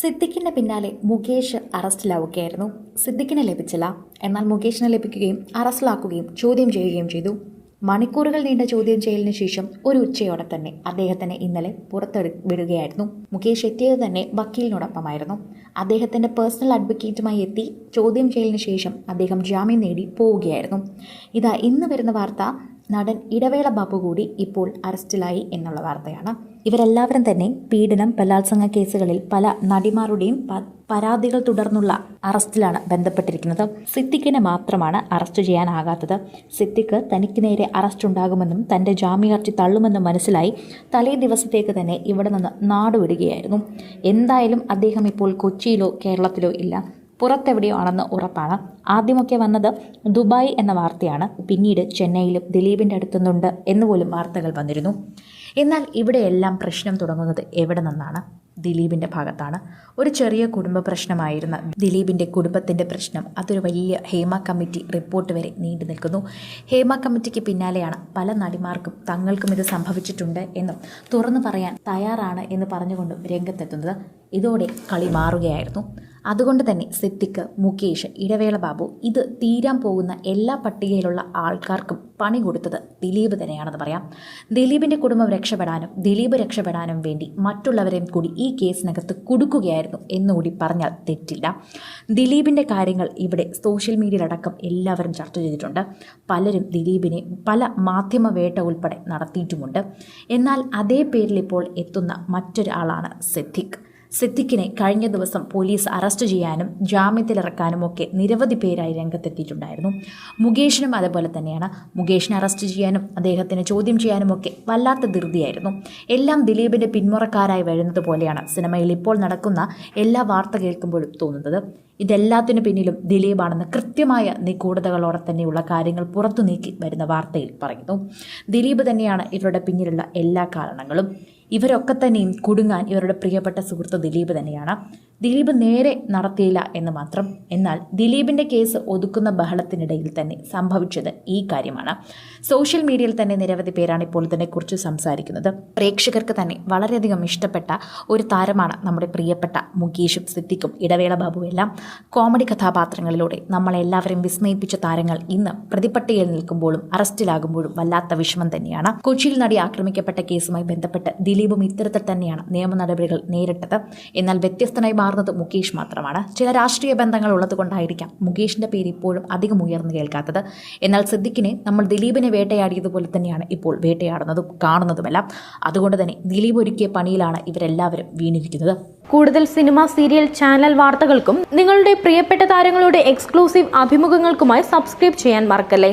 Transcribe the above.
സിദ്ദിഖിന്റെ പിന്നാലെ മുകേഷ് അറസ്റ്റിലാവുകയായിരുന്നു. സിദ്ദിഖിനെ ലഭിച്ചില്ല. എന്നാൽ മുകേഷിനെ ലഭിക്കുകയും അറസ്റ്റിലാക്കുകയും ചോദ്യം ചെയ്യുകയും ചെയ്തു. മണിക്കൂറുകൾ നീണ്ട ചോദ്യം ചെയ്യലിന് ശേഷം ഒരു ഉച്ചയോടെ തന്നെ അദ്ദേഹത്തിനെ ഇന്നലെ പുറത്തെടു വിടുകയായിരുന്നു. മുകേഷ് എത്തിയത് തന്നെ വക്കീലിനോടൊപ്പമായിരുന്നു. അദ്ദേഹത്തിന്റെ പേഴ്സണൽ അഡ്വക്കേറ്റുമായി എത്തി ചോദ്യം ചെയ്യലിന് ശേഷം അദ്ദേഹം ജാമ്യം നേടി പോവുകയായിരുന്നു. ഇതാ ഇന്ന് വരുന്ന വാർത്ത. നടൻ ഇടവേള ബാബു കൂടി ഇപ്പോൾ അറസ്റ്റിലായി എന്നുള്ള വാർത്തയാണ്. ഇവരെല്ലാവരും തന്നെ പീഡനം ബലാത്സംഗ കേസുകളിൽ പല നടിമാരുടെയും പരാതികൾ തുടർന്നുള്ള അറസ്റ്റിലാണ് ബന്ധപ്പെട്ടിരിക്കുന്നത്. സിദ്ദിഖിനെ മാത്രമാണ് അറസ്റ്റ് ചെയ്യാനാകാത്തത്. സിദ്ദിഖ് തനിക്ക് നേരെ അറസ്റ്റ് ഉണ്ടാകുമെന്നും തന്റെ ജാമ്യാർജി തള്ളുമെന്നും മനസ്സിലായി തലേ ദിവസത്തേക്ക് തന്നെ ഇവിടെ നിന്ന് നാടുവിടുകയായിരുന്നു. എന്തായാലും അദ്ദേഹം ഇപ്പോൾ കൊച്ചിയിലോ കേരളത്തിലോ ഇല്ല. പുറത്തെവിടെയോ ആണെന്ന് ഉറപ്പാണ്. ആദ്യമൊക്കെ വന്നത് ദുബായ് എന്ന വാർത്തയാണ്. പിന്നീട് ചെന്നൈയിലും ദിലീപിന്റെ അടുത്തുന്നുണ്ട് എന്നുപോലും വാർത്തകൾ വന്നിരുന്നു. എന്നാൽ ഇവിടെയെല്ലാം പ്രശ്നം തുടങ്ങുന്നത് എവിടെ നിന്നാണ്? ദിലീപിന്റെ ഭാഗത്താണ്. ഒരു ചെറിയ കുടുംബ പ്രശ്നമായിരുന്ന ദിലീപിന്റെ കുടുംബത്തിന്റെ പ്രശ്നം അതൊരു വലിയ ഹേമ കമ്മിറ്റി റിപ്പോർട്ട് വരെ നീണ്ടു നിൽക്കുന്നു. ഹേമ കമ്മിറ്റിക്ക് പിന്നാലെയാണ് പല നടിമാർക്കും തങ്ങൾക്കും ഇത് സംഭവിച്ചിട്ടുണ്ട് എന്നും തുറന്നു പറയാൻ തയ്യാറാണ് എന്ന് പറഞ്ഞുകൊണ്ടും രംഗത്തെത്തുന്നത്. ഇതോടെ കളി മാറുകയായിരുന്നു. അതുകൊണ്ട് തന്നെ സിദ്ദിഖ് മുകേഷ് ഇടവേള ബാബു ഇത് തീരാൻ പോകുന്ന എല്ലാ പട്ടികയിലുള്ള ആൾക്കാർക്കും പണി കൊടുത്തത് ദിലീപ് തന്നെയാണെന്ന് പറയാം. ദിലീപിന്റെ കുടുംബം രക്ഷപ്പെടാനും ദിലീപ് രക്ഷപ്പെടാനും വേണ്ടി മറ്റുള്ളവരെയും കൂടി ഈ കേസിനകത്ത് കുടുക്കുകയായിരുന്നു എന്നുകൂടി പറഞ്ഞാൽ തെറ്റില്ല. ദിലീപിന്റെ കാര്യങ്ങൾ ഇവിടെ സോഷ്യൽ മീഡിയയിലടക്കം എല്ലാവരും ചർച്ച ചെയ്തിട്ടുണ്ട്. പലരും ദിലീപിനെ പല മാധ്യമ വേട്ട ഉൾപ്പെടെ നടത്തിയിട്ടുമുണ്ട്. എന്നാൽ അതേ പേരിൽ ഇപ്പോൾ എത്തുന്ന മറ്റൊരാളാണ് സിദ്ദിഖ്. സിദ്ദിഖിനെ കഴിഞ്ഞ ദിവസം പോലീസ് അറസ്റ്റ് ചെയ്യാനും ജാമ്യത്തിലിറക്കാനും ഒക്കെ നിരവധി പേരായി രംഗത്തെത്തിയിട്ടുണ്ടായിരുന്നു. മുകേഷിനും അതുപോലെ തന്നെയാണ്. മുകേഷിനെ അറസ്റ്റ് ചെയ്യാനും അദ്ദേഹത്തിന് ചോദ്യം ചെയ്യാനും ഒക്കെ വല്ലാത്ത ധൃതിയായിരുന്നു. എല്ലാം ദിലീപിന്റെ പിന്മുറക്കാരായി വരുന്നത് പോലെയാണ് സിനിമയിൽ ഇപ്പോൾ നടക്കുന്ന എല്ലാ വാർത്ത കേൾക്കുമ്പോഴും തോന്നുന്നത്. ഇതെല്ലാത്തിനു പിന്നിലും ദിലീപാണെന്ന് കൃത്യമായ നിഗൂഢതകളോടെ തന്നെയുള്ള കാര്യങ്ങൾ പുറത്തു നീക്കി വരുന്ന വാർത്തയിൽ പറയുന്നു. ദിലീപ് തന്നെയാണ് ഇവരുടെ പിന്നിലുള്ള എല്ലാ കാരണങ്ങളും. ഇവരൊക്കെ തന്നെയും കുടുങ്ങാൻ ഇവരുടെ പ്രിയപ്പെട്ട സുഹൃത്ത് ദിലീപ് തന്നെയാണ്. ദിലീപ് നേരെ നടത്തിയില്ല എന്ന് മാത്രം. എന്നാൽ ദിലീപിന്റെ കേസ് ഒതുക്കുന്ന ബഹളത്തിനിടയിൽ തന്നെ സംഭവിച്ചത് ഈ കാര്യമാണ്. സോഷ്യൽ മീഡിയയിൽ തന്നെ നിരവധി പേരാണ് ഇപ്പോൾ ഇതിനെക്കുറിച്ച് സംസാരിക്കുന്നത്. പ്രേക്ഷകർക്ക് തന്നെ വളരെയധികം ഇഷ്ടപ്പെട്ട ഒരു താരമാണ് നമ്മുടെ പ്രിയപ്പെട്ട മുകേഷും സിദ്ദിഖും. ഇടവേള ബാബുവെല്ലാം എല്ലാം കോമഡി കഥാപാത്രങ്ങളിലൂടെ നമ്മളെല്ലാവരെയും വിസ്മയിപ്പിച്ച താരങ്ങൾ ഇന്ന് പ്രതിപട്ടികയിൽ നിൽക്കുമ്പോഴും അറസ്റ്റിലാകുമ്പോഴും വല്ലാത്ത വിഷമം തന്നെയാണ്. കൊച്ചിയിൽ നടി ആക്രമിക്കപ്പെട്ട കേസുമായി ബന്ധപ്പെട്ട് ദിലീപും ഇത്തരത്തിൽ തന്നെയാണ് നിയമ നടപടികൾ നേരിട്ടത്. എന്നാൽ വ്യത്യസ്തനായി മാറുന്നത് മുകേഷ് മാത്രമാണ്. ചില രാഷ്ട്രീയ ബന്ധങ്ങൾ ഉള്ളതുകൊണ്ടായിരിക്കാം മുകേഷിന്റെ പേര് ഇപ്പോഴും അധികം ഉയർന്നു കേൾക്കാത്തത്. എന്നാൽ സിദ്ദിഖിനെ നമ്മൾ ദിലീപിനെ വേട്ടയാടിയതുപോലെ തന്നെയാണ് ഇപ്പോൾ വേട്ടയാടുന്നതും കാണുന്നതുമെല്ലാം. അതുകൊണ്ട് തന്നെ ദിലീപ് ഒരുക്കിയ പണിയിലാണ് ഇവരെല്ലാവരും വീണിരിക്കുന്നത്. കൂടുതൽ സിനിമ സീരിയൽ ചാനൽ വാർത്തകൾക്കും നിങ്ങളുടെ പ്രിയപ്പെട്ട താരങ്ങളുടെ എക്സ്ക്ലൂസീവ് അഭിമുഖങ്ങൾക്കുമായി സബ്സ്ക്രൈബ് ചെയ്യാൻ മറക്കല്ലേ?